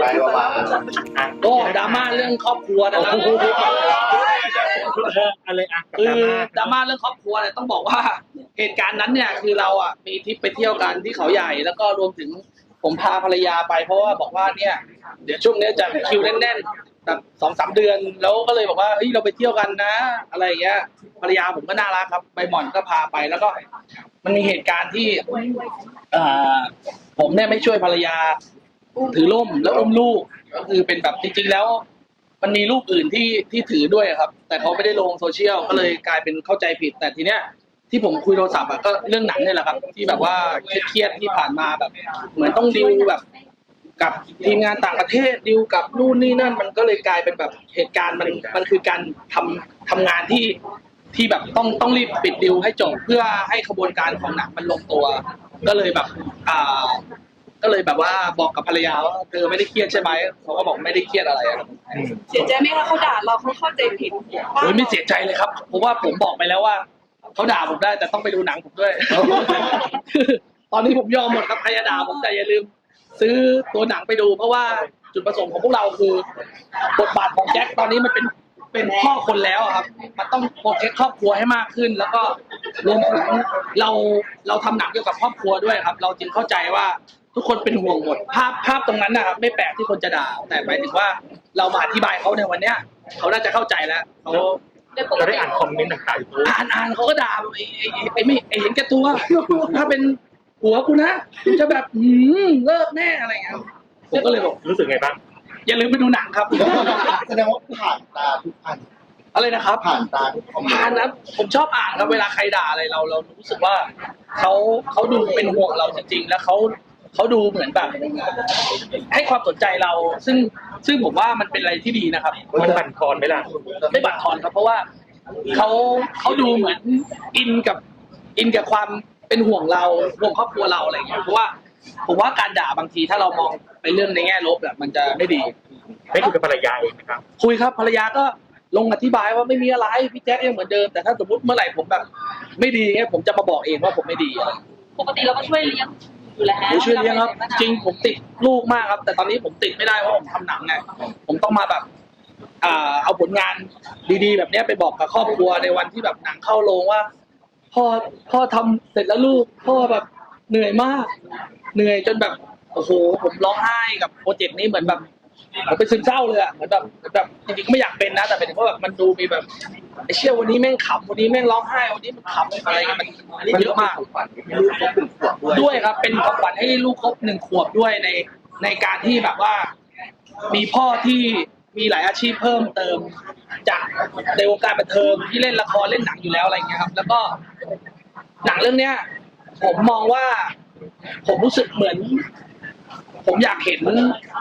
ไปประมาณก็ดราม่าเรื่องครอบครัวนะครับเอออะไรอะกับคือดราม่าดราม่าเรื่องครอบครัวเนี่ยต้องบอกว่าเหตุการณ์นั้นเนี่ยคือเราอะมีทริปไปเที่ยวกันที่เขาใหญ่ แล้วก็รวมถึงผมพาภรรยาไป เพราะว่าบอกว่าเนี่ย เดี๋ยวช่วงเนี้ยจะคิวแน่นๆแบบสองสามเดือนแล้วก็เลยบอกว่าเฮ้ยเราไปเที่ยวกันนะ อะไรอย่างเงี้ยภรรยาผมก็น่ารักครับใบหม่อนก็พาไปแล้วก็ มันมีเหตุการณ์ที่เอ่อผมเนี่ยไม่ช่วยภรรยา ถือร่มแล้วอุ้มลูกก็คือเป็นแบบจริงๆแล้ว มันมีรูปอื่นที่ที่ถือด้วยครับ แต่เขาไม่ได้ลงโซเชียลก็เลยกลายเป็นเข้าใจผิด แต่ทีเนี้ยที่ผมคุยโทรศัพท์อะก็เรื่องหนังเนี่ยแหละครับ ที่แบบว่าเครียดๆที่ผ่านมาแบบ เหมือนต้องดิวแบบ กับทีมงานต่างประเทศดิวกับนู่นนี่นั่น มันก็เลยกลายเป็นแบบเหตุการณ์มันมันคือการทำทำงานที่ที่แบบต้องต้องรีบปิดดิวให้จบเพื่อให้ขบวนการของหนังมันลงตัว ก็เลยแบบอ่า ก็เลยแบบว่าบอกกับภรรยาว่าเธอไม่ได้เครียดใช่ไหมเขาก็บอกไม่ได้เครียดอะไรครับอืมเสียใจไหมคะเขาด่าเราเขาเข้าใจผิดโอ้ยไม่เสียใจเลยครับเพราะว่าผมบอกไปแล้วว่าเขาด่าผมได้แต่ต้องไปดูหนังผมด้วย ตอนนี้ผมยอมหมดครับใครจะด่าผมแต่อย่าลืม ซื้อตัวหนังไปดูเพราะว่าจุดประสงค์ของพวกเราคือบทบาทของแจ็คตอนนี้มันเป็นเป็นพ่อคนแล้วอะครับ มันต้องโปรเทคครอบครัวให้มากขึ้น แล้วก็รวมถึงเราเราทำหนังเกี่ยวกับครอบครัวด้วยครับ เราจึงเข้าใจว่า ทุกคนเป็นห่วงหมด ภาพภาพตรงนั้นนะครับไม่แปลกที่คนจะด่า แต่หมายถึงว่าเรามาอธิบายเขาในวันเนี้ยเขาน่าจะเข้าใจแล้วเขาเราได้อ่านคอมเมนต์ต่างๆอยู่อ่านอ่านเขาก็ด่าแบบไอ้ไอ้ไอ้ไอ้ไม่ไอ้เห็นแก่ตัว ถ้าเป็นหัวกูนะกูจะแบบหืมเลิกแน่อะไรเงี้ยผมก็เลยบอกรู้สึกไงบ้างอย่าลืมไปดูหนังครับ แสดงว่าผ่านตาทุกอันอะไรนะครับ ผ่านตาทุกคอมเมนผ่านต์นะผมชอบอ่านครับเวลาใครด่าอะไรเราเรารู้สึกว่าเขาเขาดูเป็นห่วงเราจริงๆ แล้วเขา เขาดูเหมือนแบบให้ความสนใจเรา ซึ่งซึ่งผมว่ามันเป็นอะไรที่ดีนะครับ มันบั่นทอนไหมล่ะ ไม่บั่นทอนครับ เพราะว่าเขาเขาดูเหมือนอินกับอินกับความเป็นห่วงเราห่วงครอบครัวเราอะไรอย่างเงี้ยเพราะว่าผมว่าการด่าบางทีถ้าเรามองไปเรื่องในแง่ลบแบบมันจะไม่ดี ไม่คุยกับภรรยาเองนะครับ คุยครับภรรยาก็ลงอธิบายว่าไม่มีอะไรพี่แจ๊คยังเหมือนเดิมแต่ถ้าสมมติเมื่อไหร่ผมแบบ ไม่ดีเงี้ยผมจะมาบอกเองว่าผมไม่ดีอะไรปกติเราก็ช่วยเลี้ยง อยู่แล้วผมช่วยเลี้ยงครับ จริงผมติดลูกมากครับ แต่ตอนนี้ผมติดไม่ได้เพราะผมทำหนังไงผมต้องมาแบบอ่าเอาผลงานดีๆ แบบเนี้ยไปบอกกับครอบครัวในวันที่แบบหนังเข้าโรงว่า พ่อพ่อทำเสร็จแล้วลูก พ่อแบบเหนื่อยมาก เหนื่อยจนแบบโอ้โหผมร้องไห้กับโปรเจกต์นี้เหมือนแบบ ผมเป็นซึมเศร้าเลยอะเหมือนแบบเหมือนแบบจริงๆก็ไม่อยากเป็นนะ แต่เป็นเพราะแบบมันดูมีแบบไอ้เชี่ยวันนี้แม่งขำวันนี้แม่งร้องไห้วันนี้มันขำอะไรเงี้ยมันอันนี้เยอะมาก ฝันลูกเขาเป็นขวบด้วยด้วยครับ เป็นของขวัญให้ลูกครบหนึ่งขวบด้วยในในการที่แบบว่า มีพ่อที่มีหลายอาชีพเพิ่มเติม จากในวงการบันเทิงที่เล่นละครเล่นหนังอยู่แล้วอะไรเงี้ยครับ แล้วก็หนังเรื่องเนี้ย ผมมองว่า ผมรู้สึกเหมือน ผมอยากเห็น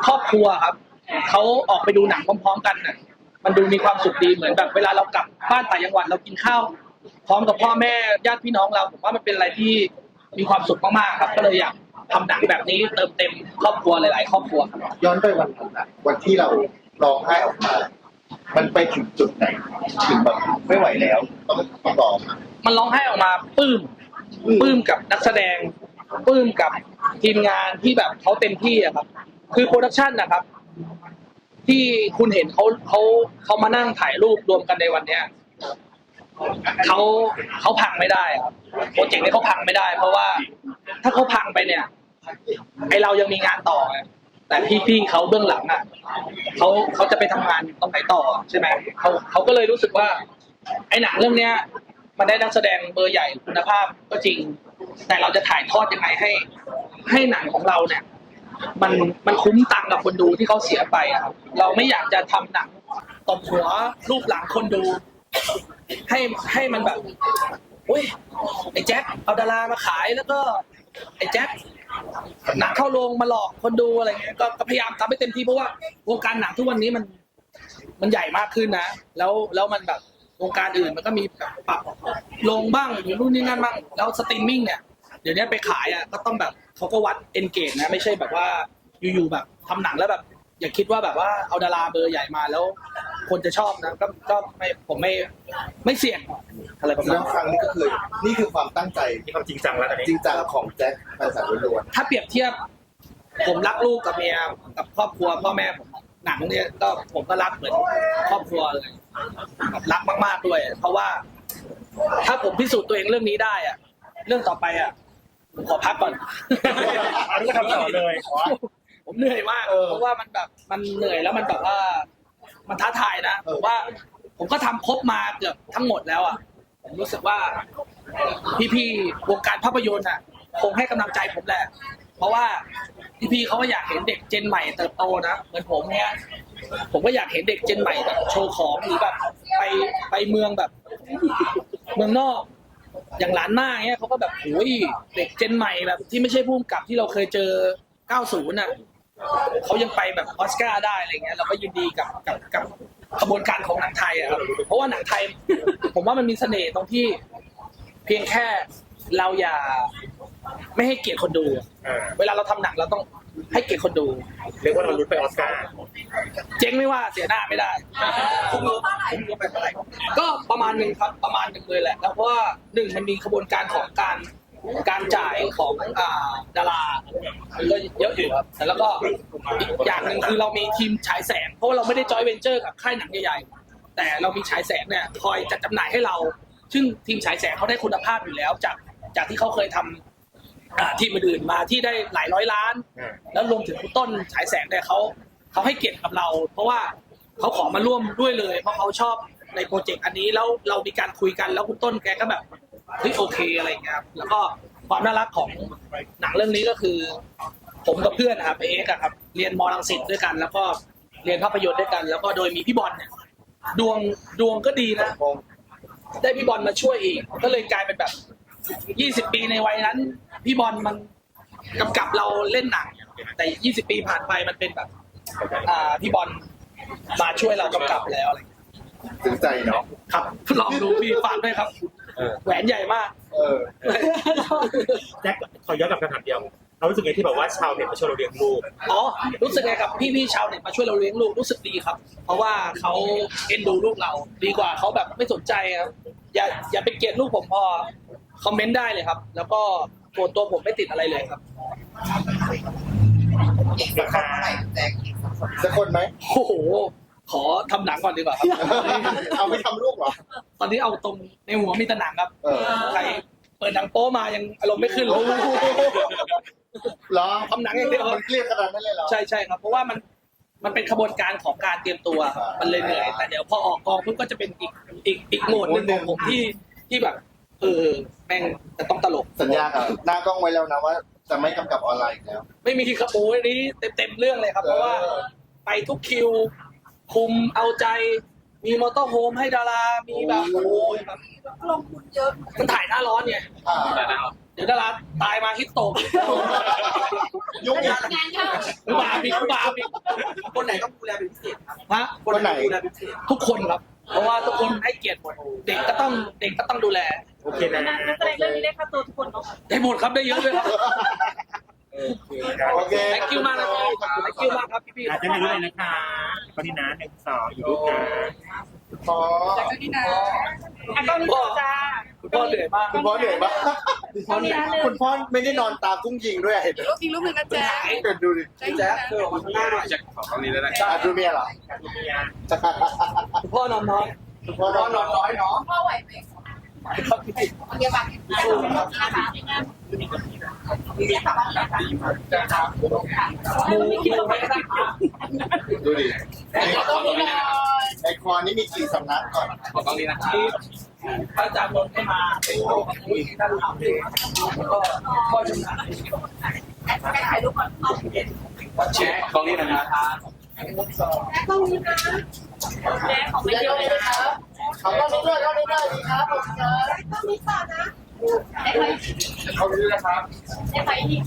ครอบครัวครับ เขาออกไปดูหนังพร้อม ๆ กันน่ะ มันดูมีความสุขดีเหมือนแบบ เวลาเรากลับบ้านต่างจังหวัดเรากินข้าวพร้อมกับพ่อแม่ญาติพี่น้องเราผมว่ามันเป็นอะไรที่มีความสุขมากๆครับ ก็เลยอยากทำหนังแบบนี้เติมเต็มครอบครัวหลายๆ ครอบครัวครับ ย้อนไปวันนั้นนะวันที่เราร้องไห้ออกมา มันไปถึงจุดไหน ถึงแบบไม่ไหวแล้ว ต้องต้องร้องอะ มันร้องไห้ออกมาปลื้มปลื้มกับนักแสดงปลื้มกับทีมงานที่แบบเขาเต็มที่อะครับ คือโปรดักชันนะครับ ที่คุณเห็นเขาเขาเขามานั่งถ่ายรูปรวมกันในวันเนี้ยเขาเขาพังไม่ได้ครับโปรเจกต์นี้เขาพังไม่ได้ เพราะว่าถ้าเขาพังไปเนี่ย ไอเรายังมีงานต่อไงแต่พี่ๆเขาเบื้องหลังอะเขาเขาจะไปทำงานตรงไหนต่อใช่ไหมเขาเขาก็เลยรู้สึกว่า ไอหนังเรื่องเนี้ย มันได้นักแสดงเบอร์ใหญ่คุณภาพก็จริง แต่เราจะถ่ายทอดยังไงให้ ให้หนังของเราเนี่ย มันมันคุ้มตังค์กับคนดูที่เขาเสียไปอะครับ เราไม่อยากจะทำหนังตบหัวรูปหลังคนดู ให้ให้มันแบบอุ้ยไอ้แจ็คเอาดารามาขายแล้วก็ไอ้แจ็คหนังเข้าโรงมาหลอกคนดูอะไรเงี้ยก็พยายามทำให้เต็มที่เพราะว่าวงการหนังทุกวันนี้มัน มันใหญ่มากขึ้นนะ แล้วแล้วมันแบบวงการอื่นมันก็มีแบบปรับลงบ้างหรือนู่นนี่นั่นบ้างแล้วสตรีมมิ่งเนี่ย เดี๋ยวนี้ไปขายอะก็ต้องแบบเขาก็วัดเอนเกจนะ ไม่ใช่แบบว่าอยู่ๆแบบทำหนังแล้วแบบ อย่าคิดว่าแบบว่าเอาดาราเบอร์ใหญ่มาแล้ว คนจะชอบนะก็ก็ไม่ผมไม่ไม่เสี่ยงอะไรประมาณแล้วนั้นครั้งนี้ก็คือนี่คือความตั้งใจมีความจริงจังแล้วตอนนี้จริงจังของแจ็คแฟนสาวล้วนถ้าเปรียบเทียบ ผมรักลูกกับเมียกับครอบครัวพ่อแม่ผมหนังเนี่ยก็ผมก็รักเหมือนครอบครัวเลยแบบรักมาก ๆด้วย เพราะว่า ถ้าผมพิสูจน์ตัวเองเรื่องนี้ได้อะเรื่องต่อไปอะผม ขอพักก่อน อันนี้ก็ทำต่อเลยอ๋อผมเหนื่อยมากเออ เพราะว่ามันแบบมันเหนื่อยแล้วมันแบบว่า มันท้าทายนะเออผมว่า ผมก็ทำครบมาเกือบทั้งหมดแล้วอะผมรู้สึกว่า พี่ๆวงการภาพยนตร์อะคงให้กำลังใจผมแหละ เพราะว่าพี่ๆเขาก็อยากเห็นเด็กเจนใหม่เติบโตนะเหมือนผมเนี้ยผมก็อยากเห็นเด็กเจนใหม่แบบโชว์ของหรือแบบไปไปเมืองแบบ เมืองนอก อย่างหลานหน้าเงี้ยเขาก็แบบโอ้ยเด็กเจนใหม่แบบ ที่ไม่ใช่ผู้กำกับที่เราเคยเจอ 90น่ะเขายังไปแบบออสการ์ได้อะไรเงี้ยเราก็ยินดีกับกับกับกระบวนการของหนังไทยอะครับเพราะว่าหนังไทย ผมว่ามันมีเสน่ห์ตรงที่ เพียงแค่เราอย่า ไม่ให้เกียรติคนดูเออเวลาเราทำหนังเราต้อง ให้เกียรติคนดู เรียกว่าเราลุ้นไปออสการ์เจ๊งไม่ว่าเสียหน้าไม่ได้คุ้มรู้คุ้มรู้ไปเท่าไหร่ก็ประมาณหนึ่งครับประมาณหนึ่งเลยแหละแล้วเพราะว่าหนึ่งมันมีขบวนการของการการจ่ายของอ่าดารามันก็เยอะอยู่ครับแต่แล้วก็อีกอย่างหนึ่งคือเรามีทีมฉายแสง เพราะว่าเราไม่ได้จอยเวนเจอร์กับค่ายหนังใหญ่ๆแต่เรามีฉายแสงเนี่ยคอยจัดจำหน่ายให้เรา ซึ่งทีมฉายแสงเขาได้คุณภาพอยู่แล้วจากจากที่เขาเคยทำอ่า ทีมอื่นๆมาที่ได้หลายร้อยล้านเออแล้วรวมถึงคุณต้นฉายแสงเนี่ยเขาเขาให้เกียรติกับเรา เพราะว่าเขาขอมาร่วมด้วยเลย เพราะเขาชอบในโปรเจกต์อันนี้แล้วเรามีการคุยกันแล้วคุณต้นแกก็แบบเฮ้ยโอเคอะไรอย่างเงี้ยครับแล้วก็ความน่ารักของหนังเรื่องนี้ก็คือ ผมกับเพื่อนนะครับเอ็กซ์อะครับ เรียนมอลังสิตด้วยกัน แล้วก็เรียนภาพยนตร์ด้วยกัน แล้วก็โดยมีพี่บอลเนี่ยดวงดวงก็ดีนะได้พี่บอลมาช่วยอีกก็เลยกลายเป็นแบบ 20ปีในวัยนั้น พี่บอลมันกำกับเราเล่นหนัง แต่20ปีผ่านไปมันเป็นแบบอ่าพี่บอลมาช่วยเรากำกับแล้วอะไรอย่างเงี้ยถึงใจเนาะครับลองดูพี่ฝากด้วยครับเออแหวนใหญ่มาก เออ แจ็คขอย้อนกลับคำถามเดียวเรารู้สึกไงที่แบบว่าชาวเน็ตมาช่วยเราเลี้ยงลูกอ๋อ รู้สึกไงกับพี่ๆชาวเน็ตมาช่วยเราเลี้ยงลูกรู้สึกดีครับ เพราะว่าเขาเอ็นดูลูกเรา ดีกว่าเขาแบบไม่สนใจครับอย่าอย่าไปเกลียดลูกผมพอ คอมเมนต์ได้เลยครับ แล้วก็ตัวตัวผมไม่ติดอะไรเลยครับราคาสักคนไหมโอ้โห ขอทำหนังก่อนดีกว่าครับ เอาไปทำลูกเหรอ ตอนนี้เอาตรงในหัวมีแต่หนังครับเออ ใครเปิดหนังโป๊มายังอารมณ์ไม่ขึ้นเลยเหรอทำหนังอย่างเดียว มันเครียดขนาดนั้นเลยเหรอ ใช่ใช่ครับ เพราะว่ามันมันเป็นขบวนการของการเตรียมตัวมันเลยเหนื่อยแต่เดี๋ยวพอออกกองปุ๊บก็จะเป็นอีกอีกอีกโหมดหนึ่งของผมที่ที่แบบ เออแม่งจะต้องตลก สัญญากับหน้ากล้องไว้แล้วนะว่า จะไม่กำกับออนไลน์อีกแล้ว ไม่มีขโมยนี้เต็มเต็มๆเรื่องเลยครับ เพราะว่า ไปทุกคิว คุมเอาใจ มีมอเตอร์โฮมให้ดารา มีแบบโอ้ยแบบลงทุนเยอะ มันถ่ายหน้าร้อนไงอ่า เดี๋ยวดาราตายมาฮิตโตกยุ่งอีก งานเข้าบาปีกบาปีกคนไหนต้องดูแลเป็นพิเศษครับฮะคนไหน ดูแลเป็นพิเศษ ทุกคนครับ เพราะว่าทุกคนให้เกียรติหมดเด็กก็ต้องเด็กก็ต้องดูแล โอเคนะนักแสดงเรื่องนี้ได้ค่าตัวทุกคนเนาะได้หมดครับได้เยอะเลยครับโอเค thank you มากนะครับ thank you มากครับพี่อาจจะไม่รู้เลยนะคะตอนนี้นะหนึ่งสองอยู่ลูกนะพอจากนี้นะอะก็นี่จ้า คุณพ่อเหนื่อยมากคุณพ่อเหนื่อยปะตอนนี้นะคุณพ่อไม่ได้นอนตากุ้งยิงด้วยอะเห็นไหมรูปอีกรูปหนึ่งนะแจ๊เดี๋ยวดูดิแจ๊คเธอออกมาข้างหน้าหน่อยอะดูเมียเหรอคุณพ่อนอนน้อยคุณพ่อนอนนอนน้อยเนาะพ่อไหวไหมครับพี่เดี๋ยวบัตรสู้นะคะมูไม่คิดว่าไม่ได้ดูดิในต้องมีนอนในคอนี่มีกี่สำนักก่อนที่ พระอาจารย์นนให้มาเป็นโต๊ะคุยที่ท่านทำเองแล้วก็พ่อชำนาญแค่ถ่ายรูปก่อนวัดแชร์ตรงนี้นะครับต้องมีนะแจ๊ของไม่เยอะเลยนะครับเขาต้องมีด้วยเขาได้ได้ดีครับผมครับต้องมีต่อนะได้ไหมเขาดูนะครับได้ไหมนี่